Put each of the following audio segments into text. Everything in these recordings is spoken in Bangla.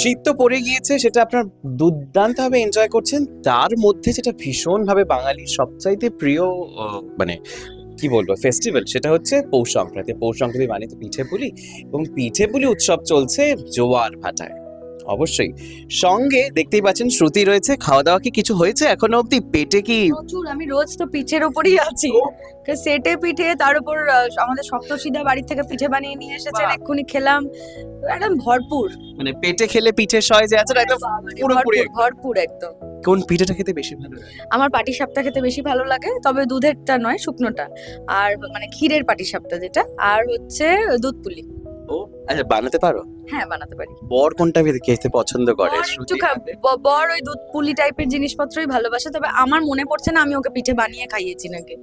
শীত তো পড়ে গিয়েছে, সেটা আপনার দুর্দান্ত ভাবে এনজয় করছেন। তার মধ্যে যেটা ভীষণভাবে বাঙালির সবচাইতে প্রিয় মানে কি বলব ফেস্টিভ্যাল সেটা হচ্ছে পৌষ সংক্রান্তি। পৌষ সংক্রান্তি মানে তো পিঠে পুলি, এবং পিঠে পুলি উৎসব চলছে জোয়ার ভাটায়। অবশ্যই। সঙ্গে দেখতেই পাচ্ছেন শ্রুতি রয়েছে খাওয়া দাওয়া কি কিছু হয়েছে এখনও অবধি? পেটে কি প্রচুর আমি রোজ তো পিঠের উপরই আছি। সেটে পিঠে তার উপর আমাদের সপ্তসিধা বাড়ি থেকে পিঠে বানিয়ে নিয়ে এসেছেন এক্ষুনি খেলাম। একদম ভরপুর। মানে পেটে খেলে পিঠে সয় যে আছে একদম পুরোপুরি ভরপুর, ভরপুর একদম। কোন পিঠেটা খেতে বেশি ভালো লাগে? আমার পাটি সাপটা খেতে বেশি ভালো লাগে তবে দুধেরটা নয় শুকনোটা। আর মানে ক্ষীরের পাটি সাপটা যেটা আর হচ্ছে দুধ পুলি। ও আচ্ছা বানাতে পারো? হ্যাঁ বানাতে পারি। বর কোনটা খেতে পছন্দ করে? বর একটু খা- বর ওই দুধ পুলি টাইপের জিনিসপত্রই ভালোবাসে তবে আমার মনে পড়ছে না আমি ওকে পিঠে বানিয়ে খাইয়েছি নাকি।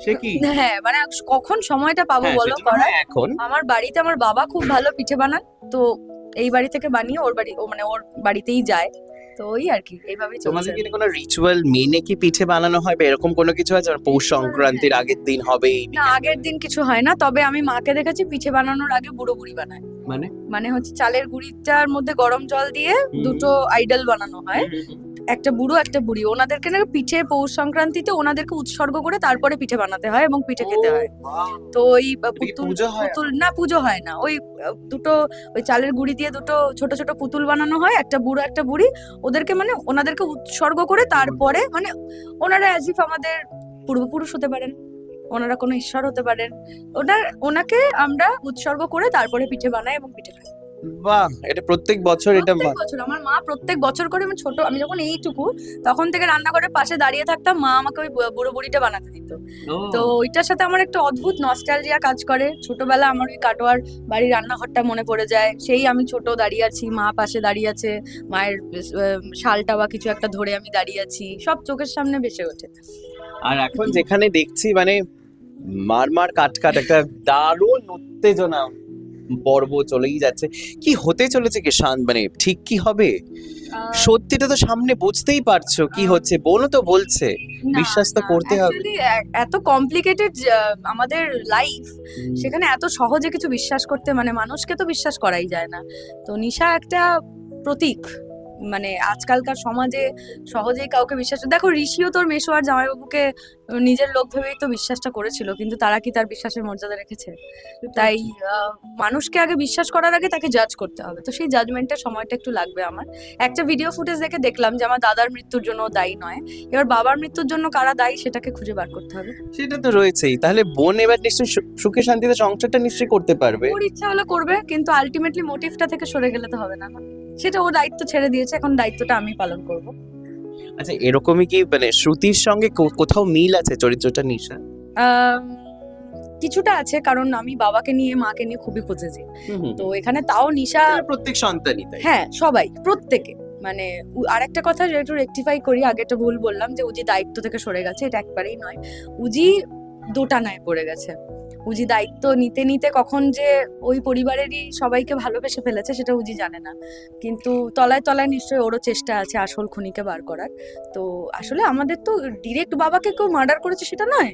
সে কি? হ্যাঁ মানে কখন সময়টা পাবো হ্যাঁ, বলো সেটা করার এখন। আমার বাড়িতে আমার বাবা খুব ভালো পিঠে বানান তো এই বাড়ি থেকে বানিয়ে ওর বাড়ি ও মানে ওর বাড়িতেই যায়। তো ওই আর কি এইভাবেই তোমাদের কি কোনো রিচুয়াল মেনে কি পিঠে বানানো হয় বা এরকম কোনো কিছু আছে? পৌষ সংক্রান্তির আগের দিন হবে না আগের দিন কিছু হয় না তবে আমি মাকে দেখেছি পিঠে বানানোর আগে বুড়ো বুড়ি বানায়। মানে? মানে হচ্ছে চালের গুঁড়িটার মধ্যে গরম জল দিয়ে দুটো আইডল বানানো হয়। একটা বুড়ো একটা বুড়ি। ওনাদেরকে না পিঠে পৌষ সংক্রান্তিতে ওনাদেরকে উৎসর্গ করে তারপরে পিঠে বানাতে হয় এবং পিঠে খেতে হয়। তো ওই পুতুল পুজো পুতুল না পুজো হয় না। ওই দুটো ওই চালের গুঁড়ি দিয়ে দুটো ছোট ছোট পুতুল বানানো হয় একটা বুড়ো একটা বুড়ি। ওদেরকে মানে ওনাদেরকে উৎসর্গ করে তারপরে মানে ওনারা অ্যাজ ইফ আমাদের পূর্বপুরুষ হতে পারেন। ওনারা কোনো ঈশ্বর হতে পারেন। ওনার ওনাকে আমরা উৎসর্গ করে তারপরে পিঠে বানাই এবং পিঠে খাই। বাহ। এটা প্রত্যেক বছর এটা প্রত্যেক বছর আমার মা প্রত্যেক বছর করে আমি ছোট আমি যখন এইটুকু তখন থেকে রান্নাঘরের পাশে দাঁড়িয়ে থাকতাম মা আমাকে ওই বুড়ো বুড়িটা বানাতে দিত। তো ওইটার সাথে আমার একটা অদ্ভুত নস্টালজিয়া কাজ করে। ছোটবেলা আমার ওই কাটোয়ার বাড়ির রান্নাঘরটা মনে পড়ে যায়। সেই আমি ছোট দাঁড়িয়ে আছি মা পাশে দাঁড়িয়ে আছে মায়ের শালটা বা কিছু একটা ধরে আমি দাঁড়িয়ে আছি সব চোখের সামনে ভেসে ওঠে। আর এখন যেখানে দেখছি মানে মার মার কাট কাট একটা দারুণ উত্তেজনা। পর্ব চলেই যাচ্ছে। কি হতে চলেছে কি শান্ত মানে ঠিক কি হবে? সত্যিটা তো সামনে বুঝতেই পারছ কি হচ্ছে বলো তো বলছে বিশ্বাস তো করতে হবে। এত কমপ্লিকেটেড আমাদের লাইফ সেখানে এত সহজে কিছু বিশ্বাস করতে মানে মানুষকে তো বিশ্বাস করাই যায় না। তো নিশা একটা প্রতীক। মানে আজকালকার সমাজে সহজেই কাউকে বিশ্বাস দেখো ঋষিও তোর মেশো আর জামাইবাবুকে নিজের লোক ভেবেই তো বিশ্বাসটা করেছিল কিন্তু তারা কি তার বিশ্বাসের মর্যাদা রেখেছে? তাই আহ, মানুষকে আগে বিশ্বাস করার আগে তাকে জাজ করতে হবে। তো সেই জাজমেন্টের সময়টা একটু লাগবে আমার। একটা ভিডিও ফুটেজ দেখে দেখলাম যে আমার দাদার মৃত্যুর জন্য দায়ী নয়। এবার বাবার মৃত্যুর জন্য কারা দায়ী সেটাকে খুঁজে বার করতে হবে। সেটা তো রয়েছেই। তাহলে বোন এবার নিশ্চয়ই সুখে শান্তিতে সংসারটা নিশ্চয়ই করতে পারবে। ওর ইচ্ছা হলে করবে কিন্তু আলটিমেটলি মোটিভটা থেকে সরে গেলে তো হবে না না। সেটা ও দায়িত্ব ছেড়ে দিয়েছে এখন দায়িত্বটা আমি পালন করব। আচ্ছা এরকমই কি মানে শ্রুতির সঙ্গে কোথাও মিল আছে চরিত্রটা নিশা? কিছুটা আছে কারণ আমি বাবাকে নিয়ে মাকে নিয়ে খুবই পচেছি। তো এখানে তাও নিশা প্রত্যেক সন্তানই তাই। হ্যাঁ সবাই প্রত্যেকে। মানে উ- আরেকটা কথা যেটা একটু রেকটিফাই করি আগে একটা ভুল বললাম যে উজি দায়িত্ব থেকে সরে গেছে এটা একবারেই নয়। উজি দোটানায় পড়ে গেছে। উজি দায়িত্ব নিতে নিতে কখন যে ওই পরিবারেরই সবাইকে ভালোবেসে ফেলেছে সেটা উজি জানে না। কিন্তু তলায় তলায় নিশ্চয়ই ওরও চেষ্টা আছে আসল খুনিকে বার করার। তো আসলে আমাদের তো ডিরেক্ট বাবাকে কেউ মার্ডার করেছে সেটা নয়,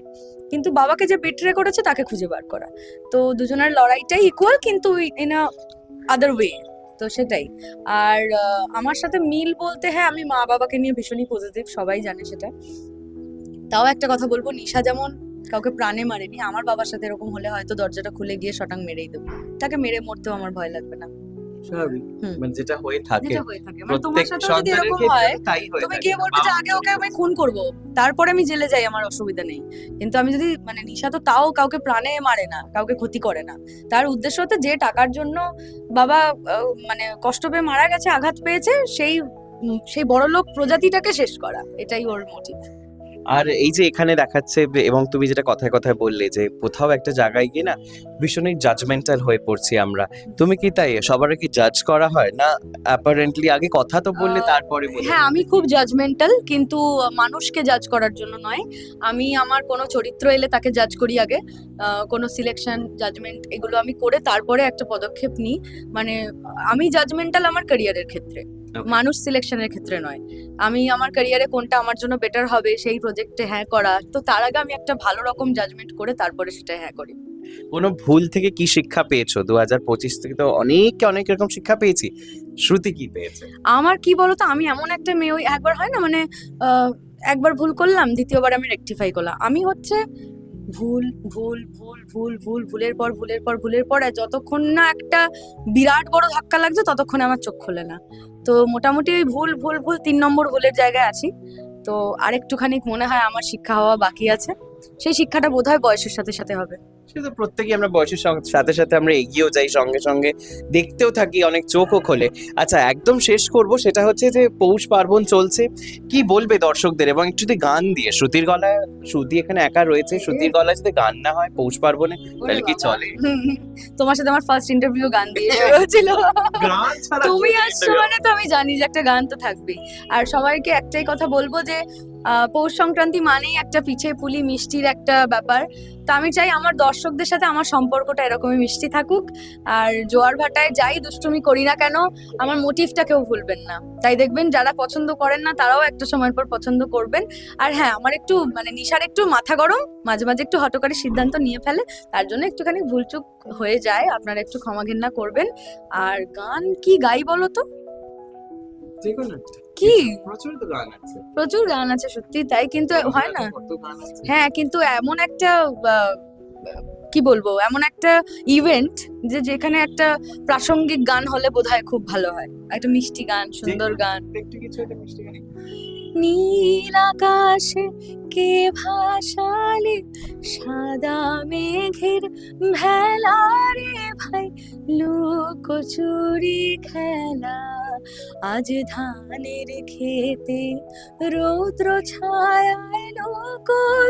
কিন্তু বাবাকে যে বিট্রে করেছে তাকে খুঁজে বার করা। তো দুজনের লড়াইটাই ইকুয়াল কিন্তু ইন আ আদার ওয়ে তো সেটাই। আর আমার সাথে মিল বলতে হ্যাঁ আমি মা বাবাকে নিয়ে ভীষণই পজিটিভ সবাই জানে সেটা। তাও একটা কথা বলব, নিশা যেমন কাউকে প্রাণে মারেনি আমার বাবার সাথে এরকম হলে হয়তো দরজাটা খুলে গিয়ে শটাং মেরেই দেবো। তাকে মেরে মরতেও আমার ভয় লাগবে না। মানে যেটা হয়ে থাকে মানে প্রত্যেক সন্তানের ক্ষেত্রে তাই হয়ে তুমি গিয়ে বলবে যে আগে ওকে আমি খুন করব তারপরে আমি জেলে যাই আমার অসুবিধা নেই। কিন্তু আমি যদি মানে নিশা তো তাও কাউকে প্রাণে মারে না কাউকে ক্ষতি করে না। তার উদ্দেশ্য হতে যে টাকার জন্য বাবা মানে কষ্ট পেয়ে মারা গেছে আঘাত পেয়েছে সেই সেই বড় লোক প্রজাতিটাকে শেষ করা। এটাই ওর মোটিভ আর এই যে এখানে দেখাচ্ছে এবং তুমি যেটা কথায় কথায় বললে যে কোথাও একটা জায়গায় গিয়ে না ভীষণই জাজমেন্টাল হয়ে পড়ছি আমরা। তুমি কি তাই? সবার কি জাজ করা হয়? না অ্যাপারেন্টলি আগে কথা তো বললে তারপরে হ্যাঁ আমি খুব জাজমেন্টাল কিন্তু মানুষকে জাজ করার জন্য নয়। আমি আমার কোনো চরিত্র এলে তাকে জাজ করি আগে। কোনো সিলেকশন জাজমেন্ট এগুলো আমি করে তারপরে একটা পদক্ষেপ নিই। মানে আমি জাজমেন্টাল আমার ক্যারিয়ারের ক্ষেত্রে. মানুষ সিলেকশনের ক্ষেত্রে নয়। আমি আমার ক্যারিয়ারে কোনটা আমার জন্য বেটার হবে সেই প্রজেক্টে হ্যাঁ করা তো তার আগে আমি একটা ভালো রকম জাজমেন্ট করে তারপরে সেটা হ্যাঁ করি। কোনো ভুল থেকে কি শিক্ষা পেয়েছ? দু হাজার পঁচিশ থেকে তো অনেক অনেক রকম শিক্ষা পেয়েছি। শ্রুতি কি পেয়েছে? আমার কি বলতো আমি এমন একটা মেয়ে ওই একবার হয় না মানে একবার ভুল করলাম দ্বিতীয়বার আমি রেকটিফাই করলাম। আমি হচ্ছে ভুল ভুল ভুল ভুল ভুল, ভুলের পর ভুলের পর ভুলের পর যতক্ষণ না একটা বিরাট বড় ধাক্কা লাগছে, ততক্ষণ আমার চোখ খোলে না। তো মোটামুটি ওই ভুল ভুল ভুল তিন নম্বর ভুলের জায়গায় আছি। তো আরেকটুখানি মনে হয় আমার শিক্ষা হওয়া বাকি আছে। সেই শিক্ষাটা বোধহয় বয়সের সাথে সাথে হবে। সে তো প্রত্যেকেই আমরা বয়সের সাথে সাথে আমরা এগিয়েও যাই সঙ্গে সঙ্গে। দেখতেও থাকি অনেক চোখও খোলে। আচ্ছা একদম শেষ করব সেটা হচ্ছে যে পৌষ পার্বণ চলছে। কি বলবে দর্শকদের? এবং একটু যদি গান দিয়ে শ্রুতির গলায় শ্রুতি এখানে একা রয়েছে শ্রুতির গলায় যদি গান না হয় পৌষ পার্বণে তাহলে কি চলে? তোমার সাথে আমার ফার্স্ট ইন্টারভিউ গান দিয়ে শুরু হয়েছিল। তুমি আসছো মানে তো আমি জানি যে একটা গান তো থাকবেই। আর সবাইকে একটাই কথা বলব যে পৌষ সংক্রান্তি মানেই একটা পিঠে পুলি মিষ্টির একটা ব্যাপার। তো আমি চাই আমার দর্শকদের সাথে আমার সম্পর্কটা এরকমই মিষ্টি থাকুক। আর জোয়ার ভাটায় যাই দুষ্টুমি করি না কেন, আমার মোটিভটা কেউ ভুলবেন না। তাই দেখবেন যারা পছন্দ করেন না, তারাও একটা সময়ের পর পছন্দ করবেন। আর হ্যাঁ আমার একটু মানে নিশার একটু মাথা গরম, মাঝে মাঝে একটু হটকারী সিদ্ধান্ত নিয়ে ফেলে, তার জন্য একটুখানি ভুলচুক হয়ে যায়, আপনারা একটু ক্ষমা ঘেন্না করবেন। আর গান কি গাই বলো তো? একটা। কি? প্রচুর তো গান আছে। প্রচুর গান আছে সত্যি তাই কিন্তু হয় না। হ্যাঁ কিন্তু এমন একটা কি বলব এমন একটা ইভেন্ট যে যেখানে একটা প্রাসঙ্গিক গান হলে বোধহয় খুব ভালো হয়। একটা মিষ্টি গান সুন্দর গান। একটু কিছু একটা মিষ্টি গান নীল আকাশে কে ভাসালে সাদা মেঘের ভেলা রে ভাই লুকোচুরি খেলা। আজ ধানের খেতে রৌদ্র ছায়ায়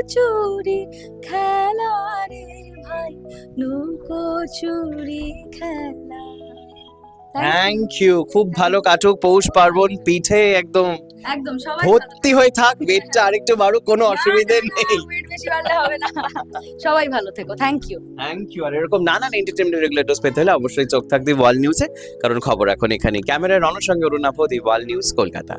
চুরি, খেলা রে ভাই লুকোচুরি খেলা। থ্যাংক ইউ খুব ভালো কাটুক, পৌষ পার্বণ, পিঠে একদম একদম সবাই ভর্তি হয়ে থাক পেটটা আরেকটু বাড়ুক কোনো অসুবিধে নেই। না, বেশি বাড়লে হবে না। সবাই ভালো থেকো থ্যাংক ইউ থ্যাংক ইউ আর এরকম নানান এন্টারটেনমেন্ট রেগুলেটর্স পেতে হলে অবশ্যই চোখ থাকবে ওয়াল নিউজে কারণ খবর এখন এখানে ক্যামেরার অনুসঙ্গে অরুণাপদ Arunabha the Wall news Kolkata.